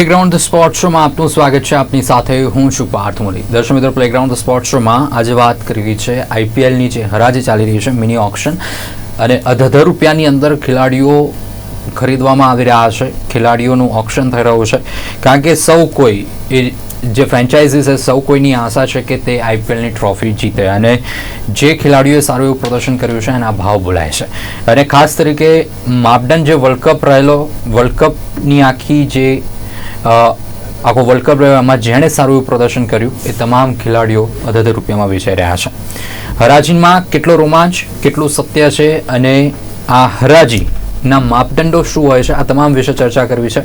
Playground sport શોમાં આપનું સ્વાગત છે. આપની સાથે હું છું પાર્થ મોરી દર્શક મિત્રો પ્લેગ્રાઉન્ડ સ્પોર્ટ શોમાં આજે વાત કરવી છે આઈપીએલની જે હરાજી ચાલી રહી છે મિની ઓક્શન અને અધધર રૂપિયાની અંદર ખેલાડીઓ ખરીદવામાં આવી રહ્યા છે. ખેલાડીઓનું ઓક્શન થઈ રહ્યું છે. કારણ કે સૌ કોઈ એ જે ફ્રેન્ચાઇઝી છે, સૌ કોઈની આશા છે કે તે આઈપીએલની ટ્રોફી જીતે અને જે ખેલાડીઓએ સારું એવું પ્રદર્શન કર્યું છે, એના ભાવ બોલાય છે. અને ખાસ તરીકે માપદંડ જે વર્લ્ડ કપ રહેલો વર્લ્ડ કપની આખી જે આખો વર્લ્ડ કપ રહ્યો એમાં જેણે સારું એવું પ્રદર્શન કર્યું એ તમામ ખેલાડીઓ અધધ રૂપિયામાં વેચાઈ રહ્યા છે. હરાજીમાં કેટલો રોમાંચ કેટલું સત્ય છે અને આ હરાજીના માપદંડો શું હોય છે? આ તમામ વિશે ચર્ચા કરવી છે.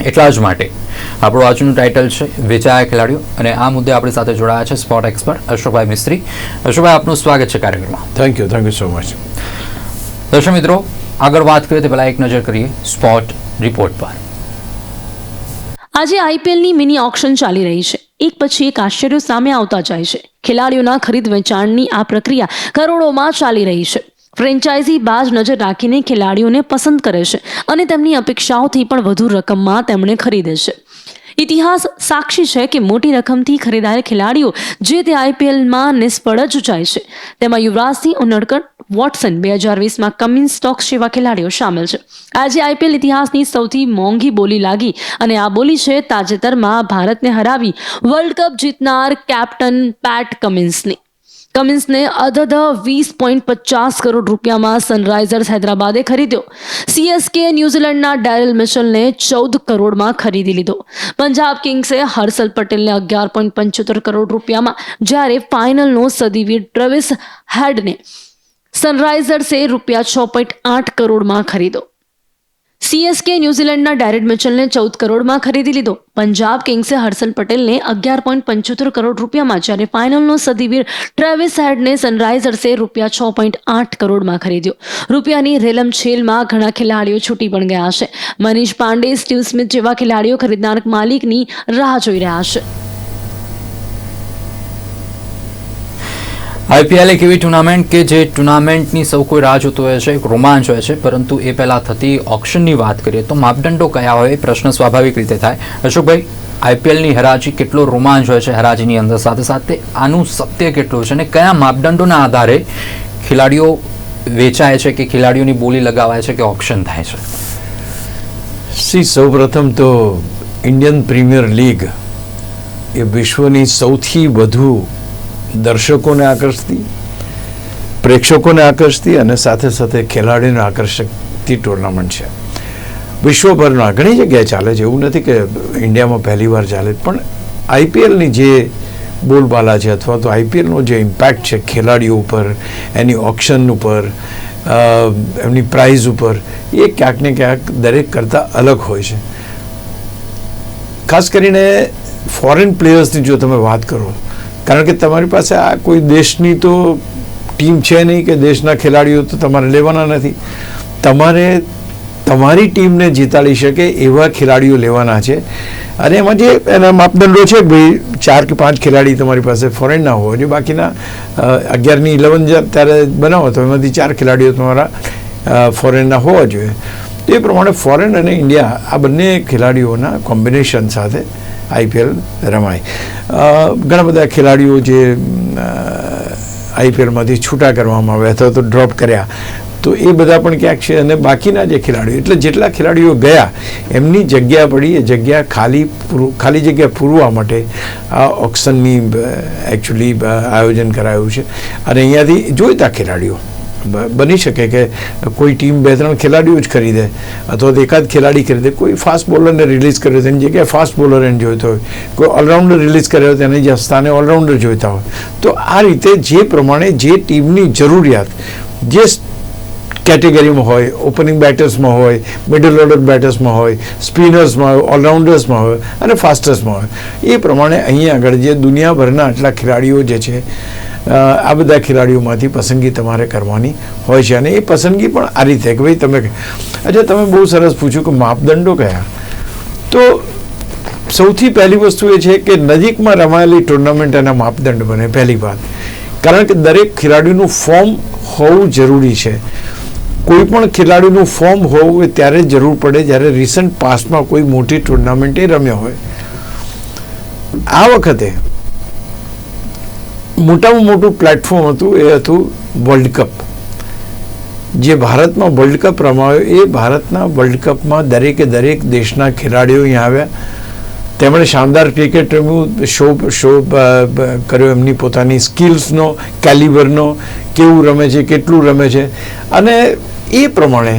એટલા જ માટે આપણું આજનું ટાઇટલ છે વેચાયા ખેલાડીઓ. અને આ મુદ્દે આપણી સાથે જોડાયા છે સ્પોર્ટ એક્સપર્ટ અશોકભાઈ મિસ્ત્રી. અશોકભાઈ આપનું સ્વાગત છે કાર્યક્રમમાં. Thank you thank you so much દર્શક મિત્રો આગળ વાત કરીએ તે પહેલાં એક નજર કરીએ સ્પોર્ટ રિપોર્ટ પર. આજે આઈપીએલની મિની ઓક્શન ચાલી રહી છે. એક પછી એક આશ્ચર્યો સામે આવતા જાય છે. ખેલાડીઓના ખરીદ વેચાણની આ પ્રક્રિયા કરોડોમાં ચાલી રહી છે. ફ્રેન્ચાઇઝી બાજ નજર રાખીને ખેલાડીઓને પસંદ કરે છે અને તેમની અપેક્ષાઓથી પણ વધુ રકમમાં તેમણે ખરીદે છે. ઇતિહાસ સાક્ષી છે કે મોટી રકમથી ખરીદાયેલ ખેલાડીઓ જે તે આઈપીએલમાં નિષ્ફળ જ જાય છે. તેમાં યુવરાજસિંહ ઉનડકર વોટસન બે હજાર વીસમાં કમિન્સ સ્ટોક્સ જેવા ખેલાડીઓ સામેલ છે. આજે આઈપીએલ ઇતિહાસની સૌથી મોંઘી બોલી લાગી અને આ બોલી છે તાજેતરમાં ભારતને હરાવી વર્લ્ડ કપ જીતનાર કેપ્ટન પેટ કમિન્સની. કમિન્સને અધધ વીસ પોઈન્ટ પચાસ કરોડ રૂપિયામાં સનરાઇઝર્સ હૈદરાબાદે ખરીદ્યો. સીએસકે ન્યૂઝીલેન્ડના ડેરેલ મિશલને ચૌદ કરોડમાં ખરીદી લીધો. પંજાબ કિંગ્સે હર્ષલ પટેલને અગિયાર પોઈન્ટ પંચોતેર કરોડ રૂપિયામાં, જ્યારે ફાઇનલનો સદીવીર ટ્રેવિસ હેડને સનરાઇઝર્સે રૂપિયા છ પોઈન્ટ આઠ કરોડમાં ખરીદો સીએસકે ન્યૂઝીલેન્ડના ડેરેડ મિચલને ચૌદ કરોડમાં ખરીદી લીધો. પંજાબ કિંગ્સે હર્ષલ પટેલને અગિયાર પોઈન્ટ પંચોતેર કરોડ રૂપિયામાં જ્યારે ફાઇનલનો સદીવીર ટ્રેવિસ હેડને સનરાઇઝર્સે રૂપિયા છ પોઈન્ટ આઠ કરોડમાં ખરીદ્યો. રૂપિયાની રેલમ છેલમાં ઘણા ખેલાડીઓ છૂટી પણ ગયા છે. મનીષ પાંડે, સ્ટીવ સ્મિથ જેવા ખેલાડીઓ ખરીદનાર માલિકની રાહ જોઈ રહ્યા છે. આઈપીએલ એક એવી ટુર્નામેન્ટ કે જે ટુર્નામેન્ટની સૌ કોઈ રાહ જોતો હોય છે, એક રોમાંચ હોય છે, પરંતુ એ પહેલાં થતી ઓપ્શનની વાત કરીએ તો માપદંડો કયા હોય એ પ્રશ્ન સ્વાભાવિક રીતે થાય. અશોકભાઈ, આઈપીએલની હરાજી કેટલો રોમાંચ હોય છે હરાજીની અંદર? સાથે સાથે આનું સત્ય કેટલું છે અને કયા માપદંડોના આધારે ખેલાડીઓ વેચાય છે કે ખેલાડીઓની બોલી લગાવાય છે કે ઓપ્શન થાય છે? સી, સૌપ્રથમ તો ઇન્ડિયન પ્રીમિયર લીગ એ વિશ્વની સૌથી વધુ દર્શકોને આકર્ષતી, પ્રેક્ષકોને આકર્ષતી અને સાથે સાથે ખેલાડીને આકર્ષકતી ટુર્નામેન્ટ છે. વિશ્વભરના ઘણી જગ્યાએ ચાલે છે. એવું નથી કે ઇન્ડિયામાં પહેલી વાર ચાલે, પણ આઈપીએલની જે બોલબાલા છે અથવા તો આઈપીએલનો જે ઇમ્પેક્ટ છે ખેલાડીઓ ઉપર, એની ઓપ્શન ઉપર એમની પ્રાઇઝ ઉપર, એ ક્યાંક ને ક્યાંક દરેક કરતાં અલગ હોય છે. ખાસ કરીને ફોરેન પ્લેયર્સની જો તમે વાત કરો કારણ કે તમારી પાસે આ કોઈ દેશની તો ટીમ છે નહીં કે દેશના ખેલાડીઓ તો તમારે લેવાના નથી. તમારે તમારી ટીમને જીતાડી શકે એવા ખેલાડીઓ લેવાના છે. અને એમાં જે એના માપદંડો છે, ભાઈ, ચાર કે પાંચ ખેલાડી તમારી પાસે ફોરેનના હોવા જોઈએ બાકીના અગિયારની ઇલેવન ત્યારે બનાવો તો એમાંથી ચાર ખેલાડીઓ તમારા ફોરેનના હોવા જોઈએ. તો પ્રમાણે ફોરેન અને ઇન્ડિયા આ બંને ખેલાડીઓના કોમ્બિનેશન સાથે આઈપીએલ રમાય. ઘણા બધા ખેલાડીઓ જે આઈપીએલમાંથી છૂટા કરવામાં આવ્યા અથવા તો ડ્રોપ કર્યા, તો એ બધા પણ ક્યાંક છે અને બાકીના જે ખેલાડીઓ, એટલે જેટલા ખેલાડીઓ ગયા, એમની જગ્યા પડી, એ જગ્યા ખાલી ખાલી જગ્યા પૂરવા માટે આ ઓક્શનની એકચ્યુઅલી આયોજન કરાયું છે. અને અહીંયાથી જોઈતા ખેલાડીઓ. બની શકે કે કોઈ ટીમ બે ત્રણ ખેલાડીઓ જ ખરીદે. અથવા તો એકાદ ખેલાડી ખરીદે. કોઈ ફાસ્ટ બોલરને રિલીઝ કર્યો તેની જગ્યાએ ફાસ્ટ બોલર એને જોઈતો હોય. કોઈ ઓલરાઉન્ડર રિલીઝ કર્યો તેની જે સ્થાને ઓલરાઉન્ડર જોઈતા હોય. તો આ રીતે જે પ્રમાણે જે ટીમની જરૂરિયાત, જે કેટેગરીમાં હોય ઓપનિંગ બેટર્સમાં હોય મિડલ ઓર્ડર બેટર્સમાં હોય સ્પિનર્સમાં હોય ઓલરાઉન્ડર્સમાં હોય અને ફાસ્ટર્સમાં હોય, એ પ્રમાણે અહીંયા આગળ જે દુનિયાભરના આટલા ખેલાડીઓ જે છે આ બધા ખેલાડીઓમાંથી પસંદગી તમારે કરવાની હોય છે. અને એ પસંદગી પણ આ રીતે કે ભાઈ તમે અચ્છા, તમે બહુ સરસ પૂછ્યું કે માપદંડો કયા? તો સૌથી પહેલી વસ્તુ એ છે કે નજીકમાં રમાયેલી ટુર્નામેન્ટ એના માપદંડ બને પહેલી વાત. કારણ કે દરેક ખેલાડીનું ફોર્મ હોવું જરૂરી છે. કોઈ પણ ખેલાડીનું ફોર્મ હોવું એ ત્યારે જરૂર પડે જ્યારે રિસન્ટ પાસ્ટમાં કોઈ મોટી ટુર્નામેન્ટ એ રમ્યો હોય. આ વખતે મોટામાં મોટું પ્લેટફોર્મ હતું, એ હતું વર્લ્ડ કપ જે ભારતમાં વર્લ્ડ કપ રમાયો, એ ભારતના વર્લ્ડ કપમાં દરેકે દરેક દેશના ખેલાડીઓ અહીંયા આવ્યા. તેમણે શાનદાર ક્રિકેટ રમ્યું શો શો કર્યો એમની પોતાની સ્કિલ્સનો કેલિબરનો કેવું રમે છે, કેટલું રમે છે. અને એ પ્રમાણે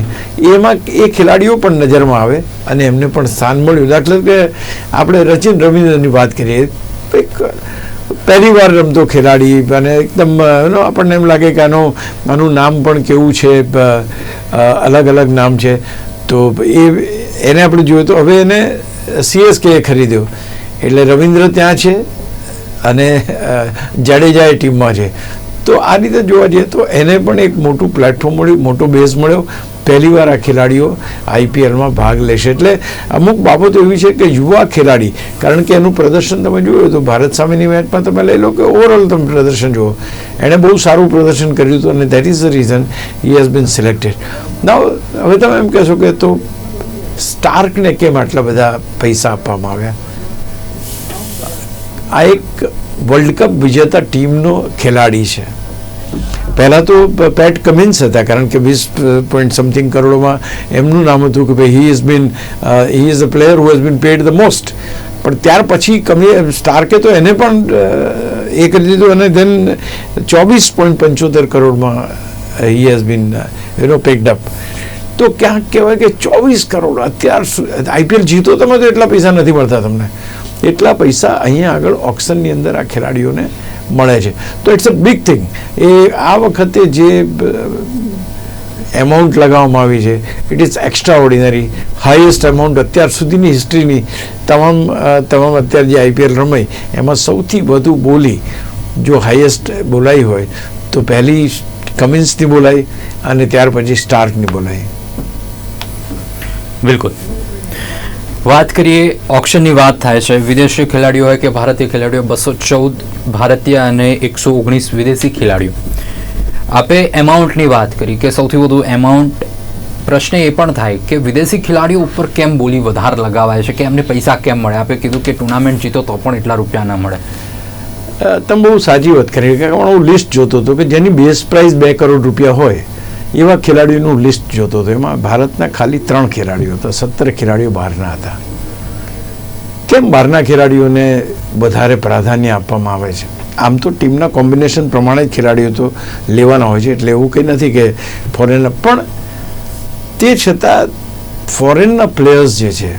એમાં એ ખેલાડીઓ પણ નજરમાં આવે અને એમને પણ સ્થાન મળ્યું. દાખલા કે આપણે રચિન રવિન્દ્રની વાત કરીએ પહેલી વાર રમતો ખેલાડી અને એકદમ આપણને એમ લાગે કે આનો, આનું નામ પણ કેવું છે અલગ અલગ નામ છે. તો એ, એને આપણે જોયું તો હવે એને સીએસકે ખરીદ્યો. એટલે રવિન્દ્ર ત્યાં છે અને જાડેજા એ ટીમમાં છે. તો આ રીતે જોવા જઈએ તો એને પણ એક મોટું પ્લેટફોર્મ મળ્યું, મોટો બેઝ મળ્યો. પહેલી વાર આ ખેલાડીઓ આઈપીએલમાં ભાગ લેશે. એટલે અમુક બાબતો એવી છે કે યુવા ખેલાડી, કારણ કે એનું પ્રદર્શન તમે જોયું તો ભારત સામેની મેચમાં તમે લઈ લો કે ઓવરઓલ તમે પ્રદર્શન જુઓ. એણે બહુ સારું પ્રદર્શન કર્યું હતું અને that is the reason he has been selected now હવે તમે એમ કહેશો કે તો સ્ટાર્કને કેમ આટલા બધા પૈસા આપવામાં આવ્યા? આ એક વર્લ્ડ કપ વિજેતા ટીમનો ખેલાડી છે. પહેલાં તો પેટ કમિન્સ હતા, કારણ કે વીસ પોઈન્ટ સમથિંગ કરોડોમાં એમનું નામ હતું કે ભાઈ he is been he is a player who has been paid the most પણ ત્યાર પછી કમી સ્ટાર્કે તો એને પણ એ કરી દીધું અને ધેન ચોવીસ પોઈન્ટ પંચોતેર કરોડમાં he has been you know packed up તો ક્યાંક કહેવાય કે ચોવીસ કરોડ અત્યાર આઈપીએલ જીતો તમે તો એટલા પૈસા નથી મળતા તમને. એટલા પૈસા અહીંયા આગળ ઓક્શનની અંદર આ ખેલાડીઓને મળે છે. તો ઇટ્સ અ બિગ થિંગ એ આ વખતે જે એમાઉન્ટ લગાવવામાં આવી છે it is extraordinary highest amount અત્યાર સુધીની હિસ્ટ્રીની તમામ તમામ અત્યારે જે આઈપીએલ રમાઈ, એમાં સૌથી વધુ બોલી જો હાઈએસ્ટ બોલાઈ હોય, તો પહેલી કમિન્સની બોલાઈ અને ત્યાર પછી સ્ટાર્કની બોલાઈ. બિલકુલ. વાત કરીએ ઓક્શનની વાત થાય છે. વિદેશી ખેલાડીઓ હોય કે ભારતીય ખેલાડીઓ, બસો ચૌદ ભારતીય અને એકસો ઓગણીસ વિદેશી ખેલાડીઓ. આપે એમાઉન્ટની વાત કરી કે સૌથી વધુ એમાઉન્ટ પ્રશ્ન એ પણ થાય કે વિદેશી ખેલાડીઓ ઉપર કેમ બોલી વધારે લગાવાય છે? કે એમને પૈસા કેમ મળે? આપે કીધું કે ટુર્નામેન્ટ જીતો તો પણ એટલા રૂપિયા ના મળે. તમે બહુ સાચી વાત કરી. કે હું લિસ્ટ જોતો હતો કે જેની બેઝ પ્રાઇસ બે કરોડ રૂપિયા હોય એવા ખેલાડીઓનું લિસ્ટ જોતો હતો. એમાં ભારતના ખાલી ત્રણ ખેલાડીઓ હતા. સત્તર ખેલાડીઓ બહારના હતા. કેમ બહારના ખેલાડીઓને વધારે પ્રાધાન્ય આપવામાં આવે છે? આમ તો ટીમના કોમ્બિનેશન પ્રમાણે જ ખેલાડીઓ તો લેવાના હોય છે. એટલે એવું કંઈ નથી કે ફોરેનના. પણ તે છતાં ફોરેનના પ્લેયર્સ જે છે,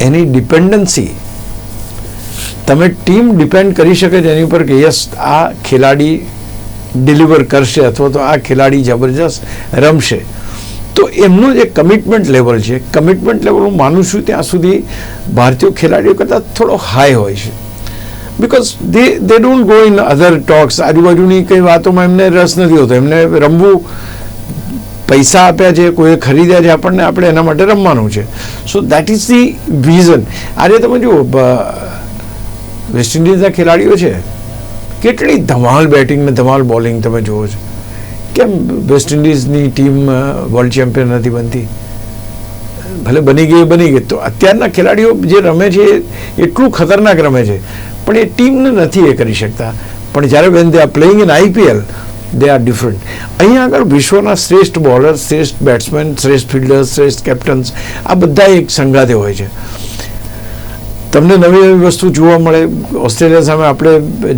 એની ડિપેન્ડન્સી, તમે ટીમ ડિપેન્ડ કરી શકે છે એની ઉપર કે યસ, આ ખેલાડી ડિલિવર કરશે અથવા તો આ ખેલાડી જબરજસ્ત રમશે. તો એમનું જે કમિટમેન્ટ લેવલ છે. કમિટમેન્ટ લેવલ હું માનું છું ત્યાં સુધી ભારતીય ખેલાડીઓ કરતાં થોડો હાઈ હોય છે. Because they they don't go in other talks આજુબાજુની કંઈ વાતોમાં એમને રસ નથી હોતો. એમને રમવું, પૈસા આપ્યા છે, કોઈએ ખરીદ્યા છે, આપણને આપણે એના માટે રમવાનું છે. So that is the vision આજે તમે જુઓ વેસ્ટ ઇન્ડિઝના ખેલાડીઓ છે. કેટલી ધમાલ બેટિંગ ને ધમાલ બોલિંગ તમે જુઓ છો. કેમ વેસ્ટ ઇન્ડિઝની ટીમ વર્લ્ડ ચેમ્પિયન નથી બનતી? ભલે બની ગઈ બની ગઈ. તો અત્યારના ખેલાડીઓ જે રમે છે એટલું ખતરનાક રમે છે. પણ એ ટીમને નથી એ કરી શકતા. પણ જ્યારે when they are playing in IPL they are different અહીંયા આગળ વિશ્વના શ્રેષ્ઠ બોલર શ્રેષ્ઠ બેટ્સમેન શ્રેષ્ઠ ફિલ્ડર્સ શ્રેષ્ઠ કેપ્ટન્સ આ બધા એક સંગાતે હોય છે. તમને નવી નવી વસ્તુ જોવા મળે. ઓસ્ટ્રેલિયા સામે આપણે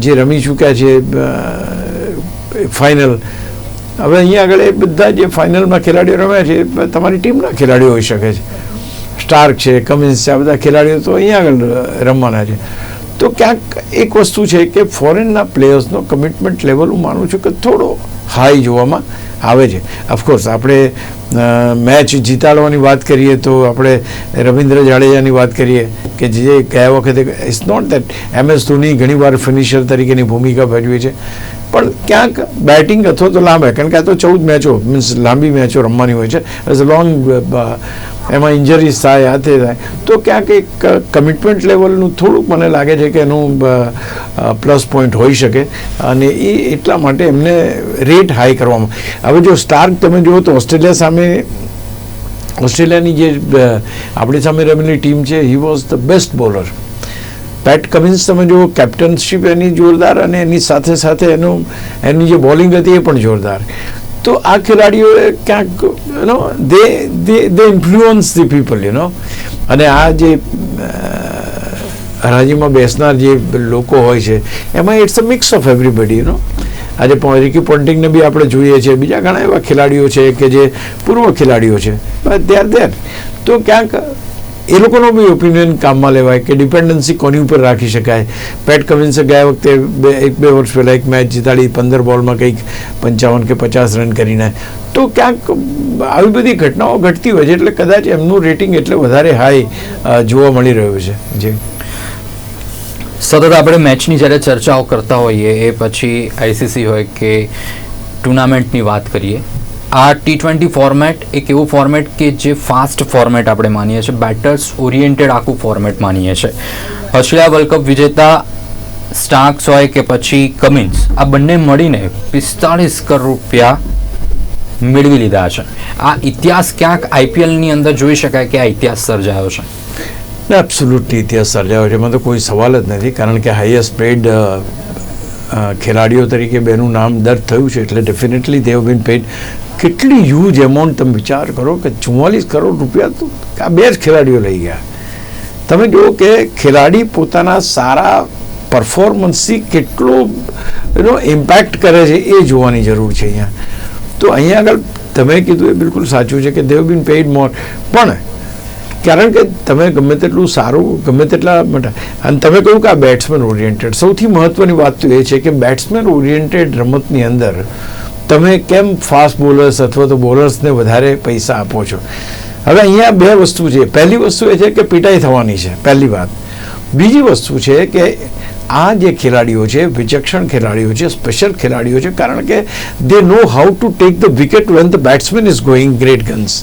જે રમી ચૂક્યા છે ફાઇનલ હવે અહીંયા આગળ એ બધા જે ફાઇનલમાં ખેલાડીઓ રમ્યા છે તમારી ટીમના ખેલાડીઓ હોઈ શકે છે. સ્ટાર્ક છે કમિન્સ છે, આ બધા ખેલાડીઓ તો અહીંયા આગળ રમવાના છે. તો ક્યાંક એક વસ્તુ છે કે ફોરેનના પ્લેયર્સનો કમિટમેન્ટ લેવલ હું માનું છું કે થોડો હાઈ જોવામાં. આવે છે. ઓફકોર્સ આપણે મેચ જીતાડવાની વાત કરીએ તો આપણે રવિન્દ્ર જાડેજાની વાત કરીએ કે જે ગયા વખતે it's not that M S Dhoni ઘણીવાર ફિનિશર તરીકેની ભૂમિકા ભજવી છે. પણ ક્યાંક બેટિંગ અથવા તો લાંબા, કારણ કે આ તો ચૌદ મેચો મીન્સ લાંબી મેચો રમવાની હોય છે. એઝ અ લોંગ એમાં ઇન્જરીઝ થાય, આ તે થાય. તો ક્યાંક એક કમિટમેન્ટ લેવલનું થોડુંક મને લાગે છે કે એનું પ્લસ પોઈન્ટ હોઈ શકે. અને એ એટલા માટે એમને રેટ હાઈ કરવામાં. હવે જો સ્ટાર્ક તમે જુઓ તો ઓસ્ટ્રેલિયા સામે ઓસ્ટ્રેલિયાની જે આપણી સામે રમેલી ટીમ છે he was the best bowler Pat Cummins તમે જુઓ કેપ્ટનશીપ એની જોરદાર અને એની સાથે સાથે એનું, એની જે બોલિંગ હતી એ પણ જોરદાર. તો આ ખેલાડીઓએ ક્યાંક you know they they they influence the people you know અને આ જે હરાજીમાં બેસનાર જે લોકો હોય છે, એમાં it's a mix of everybody you know આજે રિકી પોન્ટિંગને બી આપણે જોઈએ છીએ. બીજા ઘણા એવા ખેલાડીઓ છે કે જે પૂર્વ ખેલાડીઓ છે દે આર દેર તો ક્યાંક એ લોકોનો બી ઓપિનિયન કામમાં લેવાય કે ડિપેન્ડન્સી કોની ઉપર રાખી શકાય? પેટ કમિન્સે ગયા વખતે બે, એક, બે વર્ષ પહેલાં એક મેચ જીતાડી, પંદર બોલમાં કંઈક પંચાવન કે પચાસ રન કરીને તો ક્યાંક આવી બધી ઘટનાઓ ઘટતી હોય છે, એટલે કદાચ એમનું રેટિંગ એટલે વધારે હાઈ જોવા મળી રહ્યું છે. જે. સતત આપણે મેચની જ્યારે ચર્ચાઓ કરતા હોઈએ, એ પછી આઈસીસી હોય કે ટુર્નામેન્ટની વાત કરીએ આ ટી ટ્વેન્ટી ફોર્મેટ એક એવું ફોર્મેટ કે જે ફાસ્ટ ફોર્મેટ આપણે માનીએ છીએ બેટર્સ ઓરિએન્ટેડ આખું ફોર્મેટ માનીએ છીએ. ઓસ્ટ્રેલિયા વર્લ્ડ કપ વિજેતા સ્ટાર્ક્સ હોય કે પછી કમિન્સ આ બંને મળીને પિસ્તાળીસ કરોડ રૂપિયા મેળવી લીધા છે. આ ઇતિહાસ ક્યાંક આઈપીએલની અંદર જોઈ શકાય કે આ ઇતિહાસ સર્જાયો છે? એબ્સોલ્યુટલી ઇતિહાસ સર્જાયો છે. એમાં તો કોઈ સવાલ જ નથી, કારણ કે હાઈએસ્ટ પેડ ખેલાડીઓ તરીકે બેનું નામ દર્જ થયું છે, એટલે ડેફિનેટલી દેવ બીન પેડ કેટલી હ્યુજ એમાઉન્ટ તમે વિચાર કરો કે ચુમ્માલીસ કરોડ રૂપિયા તો આ બે જ ખેલાડીઓ લઈ ગયા. તમે જુઓ કે ખેલાડી પોતાના સારા પરફોર્મન્સથી કેટલો, એનો ઇમ્પેક્ટ કરે છે એ જોવાની જરૂર છે અહીંયા. તો અહીંયા આગળ તમે કીધું એ બિલકુલ સાચું છે કે દેવ બીન પેઇડ મોર પણ કારણ કે તમે ગમે તેટલું સારું, ગમે તેટલા માટે અને તમે કહ્યું કે આ બેટ્સમેન ઓરિએન્ટેડ સૌથી મહત્ત્વની વાત તો એ છે કે બેટ્સમેન ઓરિએન્ટેડ રમતની અંદર તમે કેમ ફાસ્ટ બોલર્સ અથવા તો બોલર્સને વધારે પૈસા આપો છો? હવે અહીંયા બે વસ્તુ છે. પહેલી વસ્તુ એ છે કે પીટાઈ થવાની છે. પહેલી વાત. બીજી વસ્તુ છે કે આ જે ખેલાડીઓ છે, વિચક્ષણ ખેલાડીઓ છે સ્પેશિયલ ખેલાડીઓ છે, કારણ કે they know how to take the wicket when the batsman is going great guns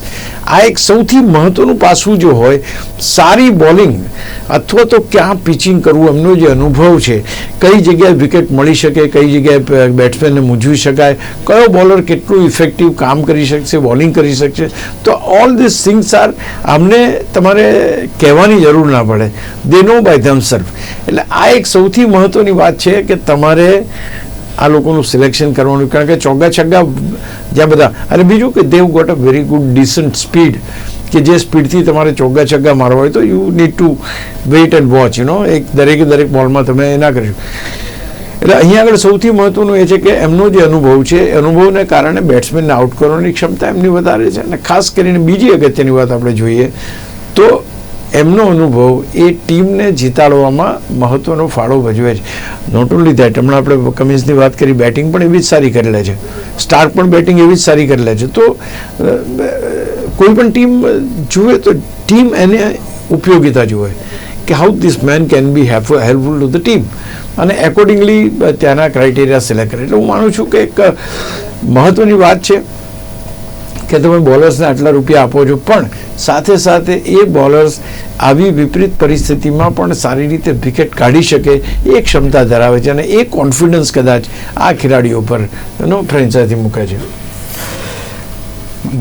આ એક સૌથી મહત્વનું પાસું જો હોય, સારી બોલિંગ અથવા તો ક્યાં પિચિંગ કરવું, એમનો જે અનુભવ છે, કઈ જગ્યાએ વિકેટ મળી શકે, કઈ જગ્યાએ બેટ્સમેનને મૂંઝવી શકાય, કયો બોલર કેટલું ઇફેક્ટિવ કામ કરી શકશે બોલિંગ કરી શકશે, તો ઓલ ધીસ થિંગ્સ આર અમને તમારે કહેવાની જરૂર ના પડે. દે નો બાય ધમસેલ્ફ એટલે આ એક સૌથી મહત્વની વાત છે કે તમારે આ લોકોનું સિલેક્શન કરવાનું. કારણ કે ચોગ્ગા છગ્ગા જ્યાં બધા, અને બીજું કે they've got a very good decent speed કે જે સ્પીડથી તમારે ચોગ્ગા છગ્ગા મારવા હોય તો you need to wait and watch you know એક દરેકે દરેક બોલમાં તમે ના કરી એટલે અહીંયા આગળ સૌથી મહત્વનું એ છે કે એમનો જે અનુભવ છે અનુભવને કારણે બેટ્સમેનને આઉટ કરવાની ક્ષમતા એમની વધારે છે. અને ખાસ કરીને બીજી અગત્યની વાત આપણે જોઈએ તો એમનો અનુભવ એ ટીમને જીતાડવામાં મહત્વનો ફાળો ભજવે છે. નોટ ઓનલી ધેટ હમણાં આપણે કમિન્સની વાત કરી, બેટિંગ પણ એવી જ સારી કરી લે છે. સ્ટાર્ક પણ બેટિંગ એવી જ સારી કરી લે છે. તો કોઈ પણ ટીમ જુએ તો ટીમ એને ઉપયોગિતા જુએ કે how this man can be helpful to the team અને એકોર્ડિંગલી ત્યાંના ક્રાઇટેરિયા સિલેક્ટ કરે. એટલે હું માનું છું કે એક મહત્વની વાત છે. કે તમે બોલર્સને આટલા રૂપિયા આપો છો. પણ સાથે સાથે એ બોલર્સ આવી વિપરીત પરિસ્થિતિમાં પણ સારી રીતે વિકેટ કાઢી શકે એ ક્ષમતા ધરાવે છે અને એ કોન્ફિડન્સ કદાચ આ ખેલાડીઓ પર એનો ફ્રેન્ચાઇઝી મૂકે છે.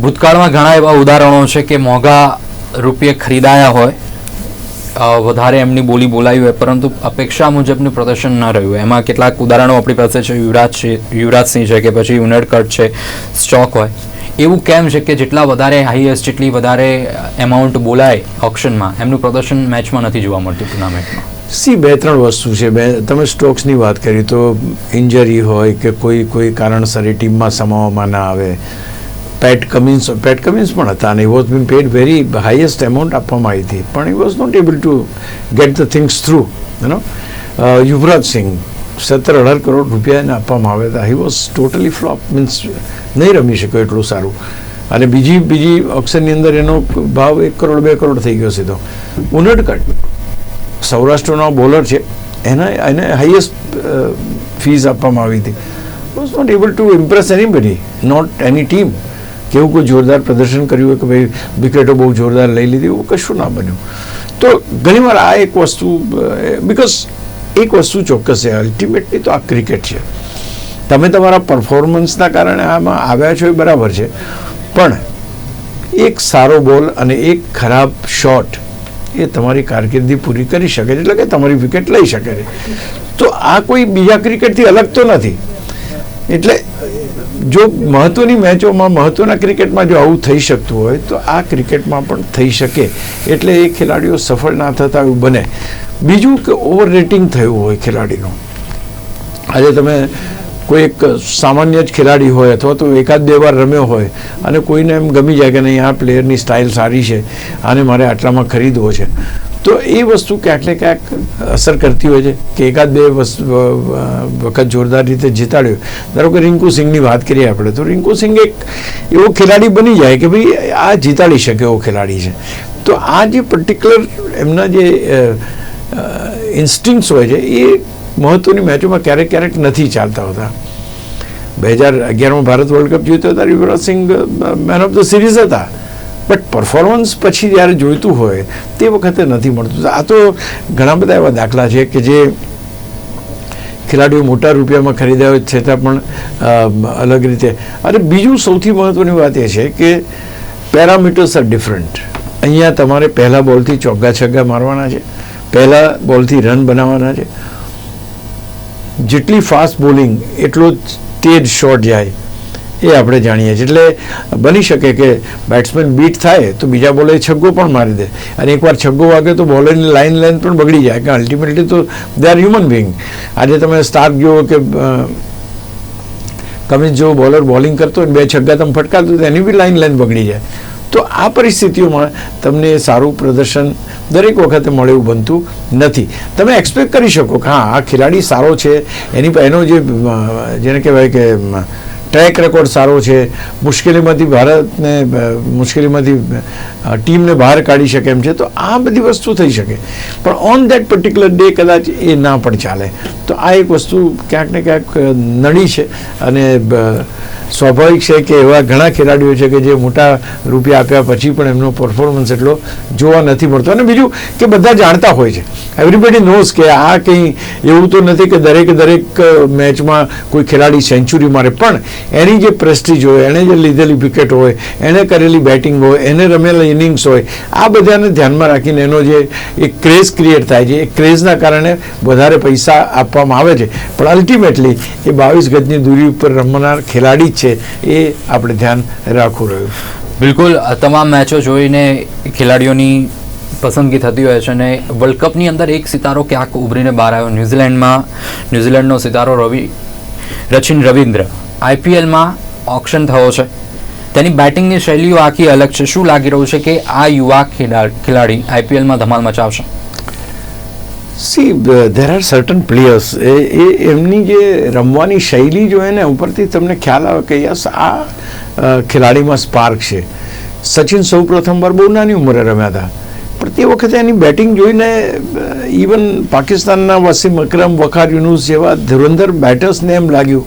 ભૂતકાળમાં ઘણા એવા ઉદાહરણો છે કે મોંઘા રૂપિયે ખરીદાયા હોય વધારે એમની બોલી બોલાવી હોય, પરંતુ અપેક્ષા મુજબનું પ્રદર્શન ન રહ્યું હોય. એમાં કેટલાક ઉદાહરણો આપણી પાસે છે. યુવરાજ છે, યુવરાજસિંહ છે કે પછી યુનાઇટેડ છે, સ્ટોક હોય. એવું કેમ છે કે જેટલા વધારે હાઈએસ્ટ જેટલી વધારે એમાઉન્ટ બોલાય ઓપ્શનમાં એમનું પ્રદર્શન મેચમાં નથી જોવા મળતું ટુર્નામેન્ટમાં સી, બે, ત્રણ વસ્તુ છે. બે, તમે સ્ટોક્સની વાત કરી તો ઇન્જરી હોય કે કોઈ કોઈ કારણસર એ ટીમમાં સમાવવામાં ના આવે. પેટ કમિન્સ પેટ કમિન્સ પણ હતા અને was been paid very highest amount આપવામાં આવી હતી. પણ he was not able to get the things through you know Yuvraj Singh સત્તર અઢાર કરોડ રૂપિયા એને આપવામાં આવ્યા હતા. He was totally flop means નહીં રમી શક્યો એટલું સારું. અને બીજી બીજી ઓપ્શનની અંદર એનો ભાવ એક કરોડ, બે કરોડ થઈ ગયો સીધો. ઉનડકટ સૌરાષ્ટ્રનો બોલર છે. એના, એને હાઈએસ્ટ ફીઝ આપવામાં આવી હતી. Was not able to impress anybody not any team કેવું કોઈ જોરદાર પ્રદર્શન કર્યું કે ભાઈ વિકેટો બહુ જોરદાર લઈ લીધી એવું કશું ના બન્યું. તો ઘણીવાર આ એક વસ્તુ બિકોઝ એક વસ્તુ ચોક્કસ છે અલ્ટિમેટલી તો આ ક્રિકેટ છે. તમે તમારા પરફોર્મન્સના કારણે આમાં આવ્યા છો એ બરાબર છે. પણ એક સારો બોલ અને એક ખરાબ શોટ એ તમારી કારકિર્દી પૂરી કરી શકે છે, એટલે કે તમારી વિકેટ લઈ શકે છે. તો આ કોઈ બીજા ક્રિકેટથી અલગ તો નથી. એટલે જો મહત્વની મેચોમાં, મહત્વના ક્રિકેટમાં જો આવું થઈ શકતું હોય, તો આ ક્રિકેટમાં પણ થઈ શકે. એટલે એ ખેલાડીઓ સફળ ના થતા એવું બને. બીજું કે ઓવર રેટિંગ થયું હોય ખેલાડીનું? આજે તમે કોઈ એક સામાન્ય જ ખેલાડી હોય અથવા તો એકાદ બે વાર રમ્યો હોય અને કોઈને એમ ગમી જાય કે નહીં, આ પ્લેયરની સ્ટાઇલ સારી છે, આને મારે આટલામાં ખરીદવો છે. તો એ વસ્તુ ક્યાંક ને ક્યાંક અસર કરતી હોય છે કે એકાદ બે વખત જોરદાર રીતે જીતાડ્યો. ધારો કે રિંકુ સિંહની વાત કરીએ આપણે, તો રિંકુ સિંહ એક એવો ખેલાડી બની જાય કે ભાઈ આ જીતાડી શકે એવો ખેલાડી છે. તો આ જે પર્ટિક્યુલર એમના જે ઇન્સ્ટિંક્ટ્સ હોય છે, એ મહત્વની મેચોમાં ક્યારેક ક્યારેક નથી ચાલતા હોતા. બે હજાર અગિયારમાં ભારત વર્લ્ડ કપ જીત્યો હતા Yuvraj Singh man of the series હતા. બટ પરફોર્મન્સ પછી જ્યારે જોઈતું હોય, તે વખતે નથી મળતું. આ તો ઘણા બધા એવા દાખલા છે કે જે ખેલાડીઓ મોટા રૂપિયામાં ખરીદ્યા હોય છતાં પણ અલગ રીતે. અને બીજું સૌથી મહત્ત્વની વાત એ છે કે પેરામીટર્સ આર ડિફરન્ટ અહીંયા તમારે પહેલા બોલથી ચોગ્ગા છગ્ગા મારવાના છે. પહેલા બોલથી રન બનાવવાના છે. જેટલી ફાસ્ટ બોલિંગ એટલો જ તેજ શોટ જાય એ આપણે જાણીએ છીએ. એટલે બની શકે કે બેટ્સમેન બીટ થાય તો બીજા બોલે છગ્ગો પણ મારી દે. અને એકવાર છગ્ગો વાગે તો બોલરની લાઇન લાઇન પણ બગડી જાય કે અલ્ટિમેટલી તો દે આર હ્યુમન બિંગ આજે તમે સ્ટાર્ક જુઓ કે કમિન્સ જેવો બોલર બોલિંગ કરતો બે છગ્ગા તમે ફટકારતો તો એની બી લાઇન લાઇન બગડી જાય. તો આ પરિસ્થિતિઓમાં તમને સારું પ્રદર્શન દરેક વખતે મળે એવું બનતું નથી. તમે એક્સપેક્ટ કરી શકો કે હા, આ ખેલાડી સારો છે. એની એનો જેને કહેવાય કે ટ્રેક રેકોર્ડ સારો છે. મુશ્કેલીમાંથી ભારતને મુશ્કેલીમાંથી ટીમને બહાર કાઢી શકે એમ છે. તો આ બધી વસ્તુ થઈ શકે. પણ ઓન દેટ પર્ટિક્યુલર ડે કદાચ એ ના પણ ચાલે. તો આ એક વસ્તુ ક્યાંક ને ક્યાંક નડી છે. અને સ્વાભાવિક છે કે એવા ઘણા ખેલાડીઓ છે કે જે મોટા રૂપિયા આપ્યા પછી પણ એમનો પરફોર્મન્સ એટલો જોવા નથી મળતો. અને બીજું કે બધા જાણતા હોય છે. એવરીબડી નોઝ કે આ કંઈ એવું તો નથી કે દરેક દરેક મેચમાં કોઈ ખેલાડી સેન્ચુરી મારે. પણ એની જે પ્રેસ્ટીજ હોય, એણે જે લીધેલી વિકેટ હોય, એણે કરેલી બેટિંગ હોય, એને રમેલા ઇનિંગ્સ હોય, આ બધાને ધ્યાનમાં રાખીને એનો જે એક ક્રેઝ ક્રિએટ થાય છે. એ ક્રેઝના કારણે વધારે પૈસા આપવામાં આવે છે. પણ અલ્ટિમેટલી એ બાવીસ ગજની દૂરી ઉપર રમનાર ખેલાડી જ છે એ આપણે ધ્યાન રાખવું રહ્યું. બિલકુલ તમામ મેચો જોઈને ખેલાડીઓની પસંદગી થતી હોય છે અને વર્લ્ડ કપની અંદર એક સિતારો ક્યાંક ઉભરીને બહાર આવ્યો? ન્યૂઝીલેન્ડમાં, ન્યૂઝીલેન્ડનો સિતારો રવિ, રચિન રવિન્દ્ર. આઈપીએલમાં ઓક્શન થયો છે. તેની બેટિંગની શૈલીઓ આખી અલગ છે. શું લાગી રહ્યું છે કે આ યુવા ખેલા- ખેલાડી આઈપીએલમાં ધમાલ મચાવશે? See there are certain players એ એમની જે રમવાની શૈલી જો ને ઉપરથી તમને ખ્યાલ આવે કે યસ, આ ખેલાડીમાં સ્પાર્ક છે. સચિન સૌ પ્રથમવાર બહુ નાની ઉંમરે રમ્યા હતા. પણ તે વખતે એની બેટિંગ જોઈને ઇવન પાકિસ્તાનના વસીમ અકરમ, વખાર યુનુસ જેવા ધુરંધર બેટર્સને એમ લાગ્યું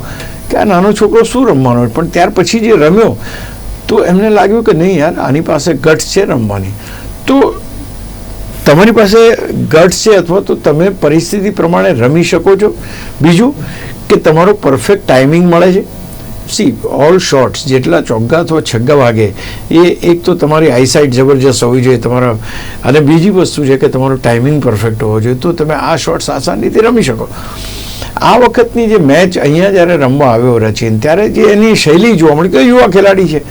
કે આ નાનો છોકરો શું રમવાનો પણ ત્યાર પછી જે રમ્યો, તો એમને લાગ્યું કે નહીં યાર, આની પાસે ગટ્સ છે રમવાની. તો તમારી પાસે ગટ્સ છે અથવા તો તમે પરિસ્થિતિ પ્રમાણે રમી શકો છો. બીજું કે તમારો પરફેક્ટ ટાઈમિંગ મળે છે. સી ઓલ શોર્ટ્સ જેટલા ચોગ્ગા અથવા છગ્ગા વાગે, એ એક તો તમારી આઈસાઇટ જબરજસ્ત હોવી જોઈએ તમારા, અને બીજી વસ્તુ છે કે તમારો ટાઈમિંગ પરફેક્ટ હોવો જોઈએ, તો તમે આ શોર્ટ્સ આસાનીથી રમી શકો. આ વખતની જે મેચ અહીંયા જ્યારે રમવા આવ્યો રચિન, ત્યારે જે એની શૈલી જોવા મળી, કે યુવા ખેલાડી છે.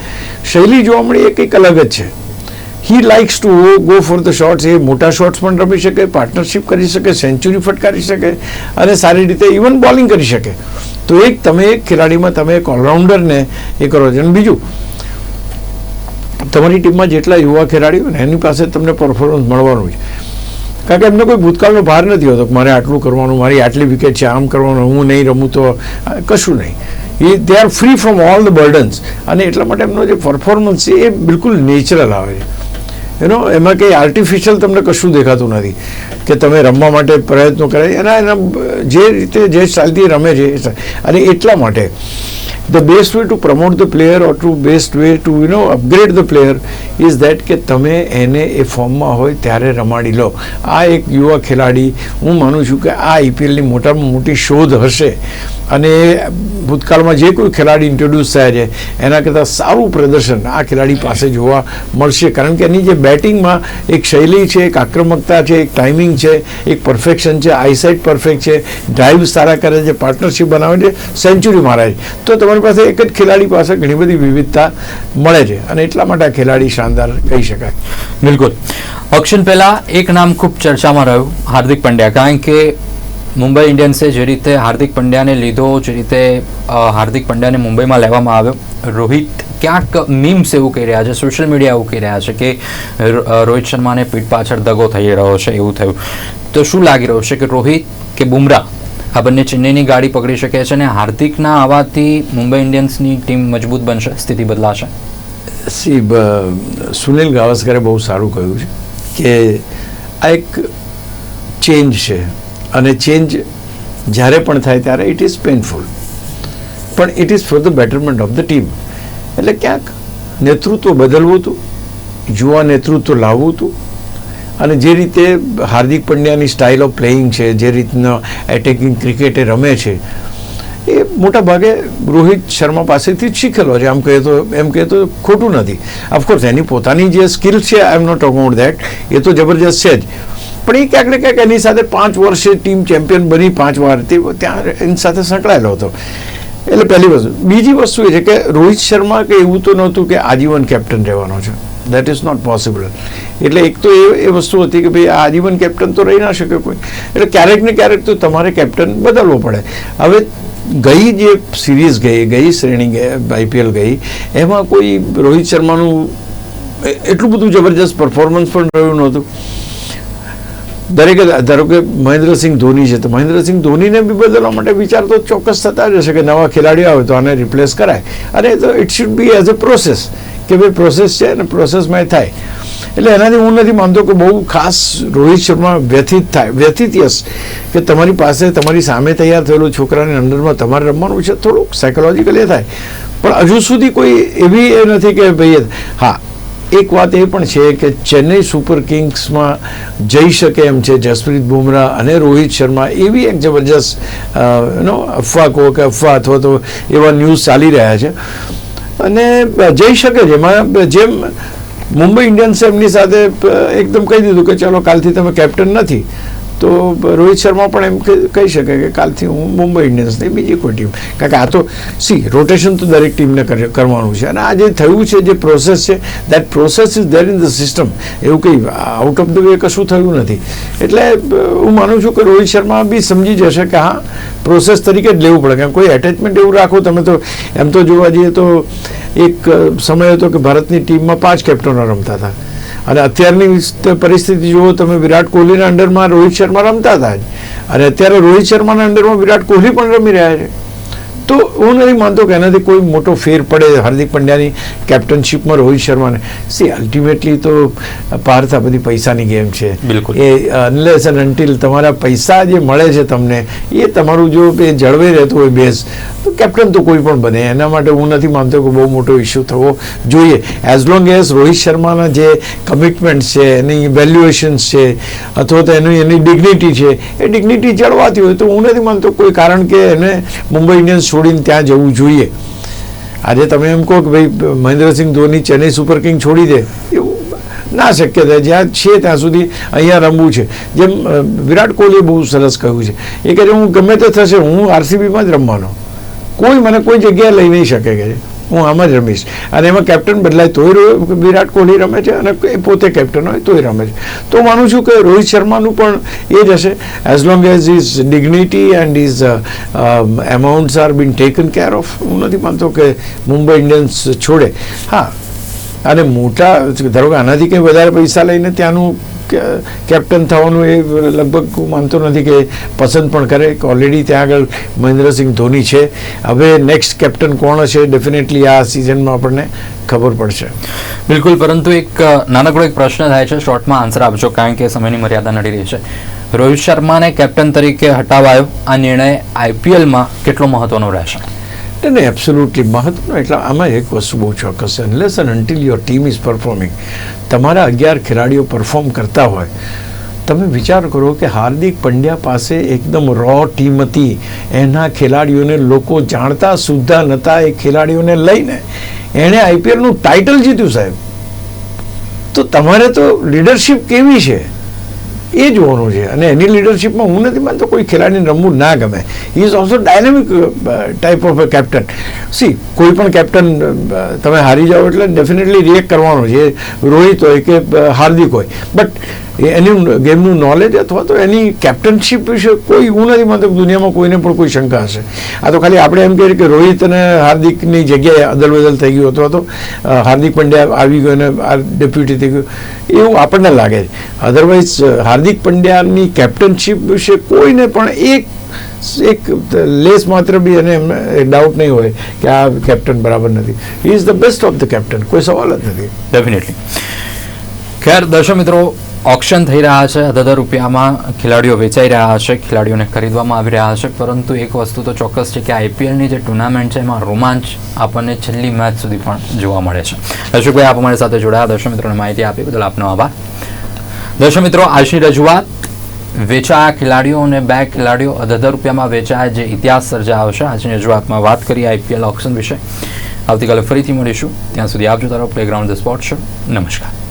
શૈલી જોવા મળી એ કંઈક અલગ જ છે. He likes to go for the shots એ મોટા શોટ્સ પણ રમી શકે પાર્ટનરશિપ કરી શકે સેન્ચુરી ફટકારી શકે અને સારી રીતે ઇવન બોલિંગ કરી શકે. તો એક તમે એક ખેલાડીમાં તમે એક ઓલરાઉન્ડરને એ કરો છો. અને બીજું, તમારી ટીમમાં જેટલા યુવા ખેલાડીઓ ને, એની પાસે તમને પરફોર્મન્સ મળવાનું છે. કારણ કે એમને કોઈ ભૂતકાળનો ભાર નથી હોતો મારે આટલું કરવાનું, મારી આટલી વિકેટ છે, આમ કરવાનું, હું નહીં રમું તો કશું નહીં. એ they are free from all the burdens અને એટલા માટે એમનો જે પરફોર્મન્સ છે એ બિલકુલ નેચરલ આવે છે. એનો એમાં કંઈ આર્ટિફિશિયલ તમને કશું દેખાતું નથી કે તમે રમવા માટે પ્રયત્નો કરે. એના એના, જે રીતે, જે સ્ટાઇલથી રમે છે અને એટલા માટે the best way to promote the player or to best way to you know upgrade the player is that કે તમે એને એ ફોર્મમાં હોય ત્યારે રમાડી લો. આ એક યુવા ખેલાડી, હું માનું છું કે આ આઈપીએલની મોટામાં મોટી શોધ હશે. અને ભૂતકાળમાં જે કોઈ ખેલાડી ઇન્ટ્રોડ્યુસ થયા છે, એના કરતાં સારું પ્રદર્શન આ ખેલાડી પાસે જોવા મળશે. કારણ કે એની જે બેટિંગમાં એક શૈલી છે, એક આક્રમકતા છે, એક ટાઈમિંગ છે, એક પરફેક્શન છે આઈસાઇટ પરફેક્ટ છે ડ્રાઈવ સારા કરે છે પાર્ટનરશિપ બનાવે છે સેન્ચુરી મારે છે. તો તમારી પાસે એક જ ખેલાડી પાસે ઘણી બધી વિવિધતા મળે છે અને એટલા માટે આ ખેલાડી શાનદાર કહી શકાય. બિલકુલ. ઓક્શન પહેલાં એક નામ ખૂબ ચર્ચામાં રહ્યું, હાર્દિક પંડ્યા, કારણ કે મુંબઈ ઇન્ડિયન્સે જે રીતે હાર્દિક પંડ્યાને લીધો, જે રીતે હાર્દિક પંડ્યાને મુંબઈમાં લેવામાં આવ્યો, રોહિત ક્યાંક મીમ્સ એવું કહી રહ્યા છે સોશિયલ મીડિયા એવું કહી રહ્યા છે કે રોહિત શર્માને પીઠ પાછળ દગો થઈ રહ્યો છે એવું થયું. તો શું લાગી રહ્યું છે કે રોહિત કે બુમરાહ આ બંને ચેન્નઈની ગાડી પકડી શકે છે અને હાર્દિકના આવવાથી મુંબઈ ઇન્ડિયન્સની ટીમ મજબૂત બનશે, સ્થિતિ બદલાશે? સી સુનિલ ગાવસ્કરે બહુ સારું કહ્યું છે કે આ એક ચેન્જ છે અને ચેન્જ જ્યારે પણ થાય ત્યારે ઇટ ઇઝ પેનફુલ પણ it is for the betterment of the team એટલે ક્યાંક નેતૃત્વ બદલવું હતું જુવા નેતૃત્વ લાવવું હતું. અને જે રીતે હાર્દિક પંડ્યાની સ્ટાઇલ ઓફ પ્લેઇંગ છે, જે રીતનો એટેકિંગ ક્રિકેટે રમે છે, એ મોટા ભાગે રોહિત શર્મા પાસેથી જ શીખેલો છે. આમ કહીએ તો, એમ કહીએ તો ખોટું નથી. ઓફકોર્સ એની પોતાની જે સ્કિલ છે I am not about that એ તો જબરજસ્ત છે જ. પણ એ ક્યાંક ને ક્યાંક એની સાથે પાંચ વર્ષે ટીમ ચેમ્પિયન બની પાંચ વાર. ત્યાં એની સાથે સંકળાયેલો હતો. એટલે પહેલી વસ્તુ. બીજી વસ્તુ એ છે કે રોહિત શર્મા કે એવું તો નહોતું કે આજીવન કેપ્ટન રહેવાનો છે. દેટ ઇઝ નોટ પોસિબલ એટલે એક તો એ એ વસ્તુ હતી કે ભાઈ આજીવન કેપ્ટન તો રહી ના શકે કોઈ. એટલે ક્યારેક ને ક્યારેક તો તમારે કેપ્ટન બદલવો પડે. હવે ગઈ જે સિરીઝ ગઈ ગઈ શ્રેણી ગઈ આઈપીએલ ગઈ, એમાં કોઈ રોહિત શર્માનું એટલું બધું જબરજસ્ત પરફોર્મન્સ પણ રહ્યું નહોતું. દરેકે ધારો કે મહેન્દ્રસિંહ ધોની છે, તો મહેન્દ્રસિંહ ધોનીને બી બદલવા માટે વિચાર તો ચોક્કસ થતા જ હશે કે નવા ખેલાડીઓ આવે તો આને રિપ્લેસ કરાય. અને તો it should be as a process કે ભાઈ પ્રોસેસ છે અને પ્રોસેસમાં એ થાય. એટલે એનાથી હું નથી માનતો કે બહુ ખાસ રોહિત શર્મા વ્યથિત થાય, વ્યથિત યસ, કે તમારી પાસે, તમારી સામે તૈયાર થયેલું છોકરાની અંડરમાં તમારે રમવાનું છે, થોડુંક સાયકોલોજીકલ એ થાય. પણ હજુ સુધી કોઈ એવી એ નથી કે ભાઈ, હા એક વાત એ પણ છે કે ચેન્નઈ સુપર કિંગ્સમાં જઈ શકે એમ છે જસપ્રીત બુમરાહ અને રોહિત શર્મા એવી એક જબરજસ્ત નો, અફવા કહો કે અફવા અથવા તો એવા ન્યૂઝ ચાલી રહ્યા છે. અને જઈ શકે છે. એમાં જેમ મુંબઈ ઇન્ડિયન્સે એમની સાથે એકદમ કહી દીધું કે ચાલો કાલથી તમે કેપ્ટન નથી. તો રોહિત શર્મા પણ એમ કહી- શકે કે કાલથી હું મુંબઈ ઇન્ડિયન્સની બીજી કોઈ ટીમ. કારણ કે આ તો સી રોટેશન તો દરેક ટીમને કરે- કરવાનું છે. અને આ જે થયું છે, જે પ્રોસેસ છે that process is there in the system એવું કંઈ આઉટ ઓફ ધ વે કશું થયું નથી. એટલે હું માનું છું કે રોહિત શર્મા બી સમજી જશે કે હા પ્રોસેસ તરીકે જ લેવું પડે. કેમ કોઈ એટેચમેન્ટ એવું રાખો, તમે તો એમ તો જોવા જઈએ તો એક સમય હતો કે ભારતની ટીમમાં પાંચ કેપ્ટનો રમતા હતા. અને અત્યારની પરિસ્થિતિ જુઓ, તમે વિરાટ કોહલીના અંડરમાં રોહિત શર્મા રમતા હતા અને અત્યારે રોહિત શર્માના અંડરમાં વિરાટ કોહલી પણ રમી રહ્યા છે. તો હું નથી માનતો કે એનાથી કોઈ મોટો ફેર પડે હાર્દિક પંડ્યાની કેપ્ટનશીપમાં રોહિત શર્માને. સી અલ્ટિમેટલી તો પાર્થ આ બધી પૈસાની ગેમ છે. બિલકુલ. એ અનલેસ એન્ડ અન્ટિલ તમારા પૈસા જે મળે છે તમને એ તમારું જો એ જળવાઈ રહેતું હોય બેઝ તો કેપ્ટન તો કોઈ પણ બને. એના માટે હું નથી માનતો કે બહુ મોટો ઇસ્યુ થવો જોઈએ. એઝ લોંગ એઝ રોહિત શર્માના જે કમિટમેન્ટ છે એની વેલ્યુએશન્સ છે અથવા તો એની એની ડિગ્નિટી છે એ ડિગ્નિટી જળવાતી હોય તો હું નથી માનતો કોઈ કારણ કે એને મુંબઈ ઇન્ડિયન્સ છોડીને ત્યાં જવું જોઈએ. આજે તમે એમ કહો કે ભાઈ, મહેન્દ્રસિંહ ધોની ચેન્નઈ સુપર કિંગ છોડી દે, એવું ના શક્ય થાય. જ્યાં છે ત્યાં સુધી અહીંયા રમવું છે. જેમ વિરાટ કોહલીએ બહુ સરસ કહ્યું છે. એ કહે હું ગમે તે થશે, હું આરસીબીમાં જ રમવાનો. કોઈ મને કોઈ જગ્યાએ લઈ નહીં શકે. કે. હું આમાં જ રમીશ. અને એમાં કેપ્ટન બદલાય તોય વિરાટ કોહલી રમે છે અને એ પોતે કેપ્ટન હોય તોય રમે છે. તો માનું છું કે રોહિત શર્માનું પણ એ જ હશે. As long as is dignity and is amounts are been taken care of હું નથી માનતો કે મુંબઈ ઇન્ડિયન્સ છોડે. હા. અને મોટા, ધારો કે આનાથી કંઈ વધારે પૈસા લઈને ત્યાંનું કેપ્ટન થવાનું એ લગભગ હું માનતો નથી કે પસંદ પણ કરે. ઓલરેડી ત્યાં આગળ મહેન્દ્રસિંહ ધોની છે. હવે નેક્સ્ટ કેપ્ટન કોણ હશે ડેફિનેટલી આ સિઝનમાં આપણને ખબર પડશે. બિલકુલ, પરંતુ એક નાનકડો એક પ્રશ્ન થાય છે. શોર્ટમાં આન્સર આપજો, કારણ કે સમયની મર્યાદા નડી રહી છે. રોહિત શર્માને કેપ્ટન તરીકે હટાવાયો. આ નિર્ણય આઈપીએલમાં કેટલો મહત્વનો રહેશે? એને એબ્સોલ્યુટલી મહત્વનો. એટલે આમાં એક વસ્તુ બહુ ચોક્કસ છે. Unless and until your team is performing તમારા અગિયાર ખેલાડીઓ પરફોર્મ કરતા હોય, તમે વિચાર કરો કે હાર્દિક પંડ્યા પાસે એકદમ રો ટીમ હતી. એના ખેલાડીઓને લોકો જાણતા સુદ્ધા નહોતા એ ખેલાડીઓને લઈને. એણે આઈપીએલનું ટાઇટલ જીત્યું સાહેબ. તો તમારે તો લીડરશિપ કેવી છે? એ જોવાનું છે. અને એની લીડરશિપમાં હું નથી માનતો કોઈ ખેલાડીને રમવું ના ગમે. Is also dynamic type of a captain see કોઈ પણ કેપ્ટન તમે હારી જાઓ એટલે ડેફિનેટલી રિએક્ટ કરવાનો છે. રોહિત હોય કે હાર્દિક હોય. બટ એની ગેમનું નોલેજ અથવા તો એની કેપ્ટનશીપ વિશે કોઈ એવું નથી, મતલબ દુનિયામાં કોઈને પણ કોઈ શંકા હશે. આ તો ખાલી આપણે એમ કહીએ કે રોહિત અને હાર્દિકની જગ્યાએ અદલ બદલ થઈ ગયું અથવા તો હાર્દિક પંડ્યા આવી ગયો અને આ ડેપ્યુટી થઈ ગયું. એવું આપણને લાગે છે. અધરવાઇઝ હાર્દિક પંડ્યાની કેપ્ટનશીપ વિશે કોઈને પણ એક એક લેસ માત્ર બી એને ડાઉટ નહીં હોય કે આ કેપ્ટન બરાબર નથી. Is the best of the captain કોઈ સવાલ જ નથી. ડેફિનેટલી ખેર દર્શક મિત્રો ઓક્શન થઈ રહ્યા છે. અધધર રૂપિયામાં ખેલાડીઓ વેચાઈ રહ્યા છે. ખેલાડીઓને ખરીદવામાં આવી રહ્યા છે. પરંતુ એક વસ્તુ તો ચોક્કસ છે કે આઈપીએલની જે ટુર્નામેન્ટ છે, એમાં રોમાંચ આપણને છેલ્લી મેચ સુધી પણ જોવા મળે છે. દર્શકભાઈ, આપ અમારી સાથે જોડાયા. દર્શક મિત્રોને માહિતી આપી બદલ આપનો આભાર. દર્શક મિત્રો, આજની રજૂઆત, વેચાયા ખેલાડીઓ અને બે ખેલાડીઓ અધધર રૂપિયામાં વેચાયા જે ઇતિહાસ સર્જાયો છે. આજની રજૂઆતમાં વાત કરી આઈપીએલ ઓક્શન વિશે. આવતીકાલે ફરીથી મળીશું. ત્યાં સુધી આપ જોતા રહો. પ્લેગ્રાઉન્ડ ધ સ્પોર્ટ શો નમસ્કાર.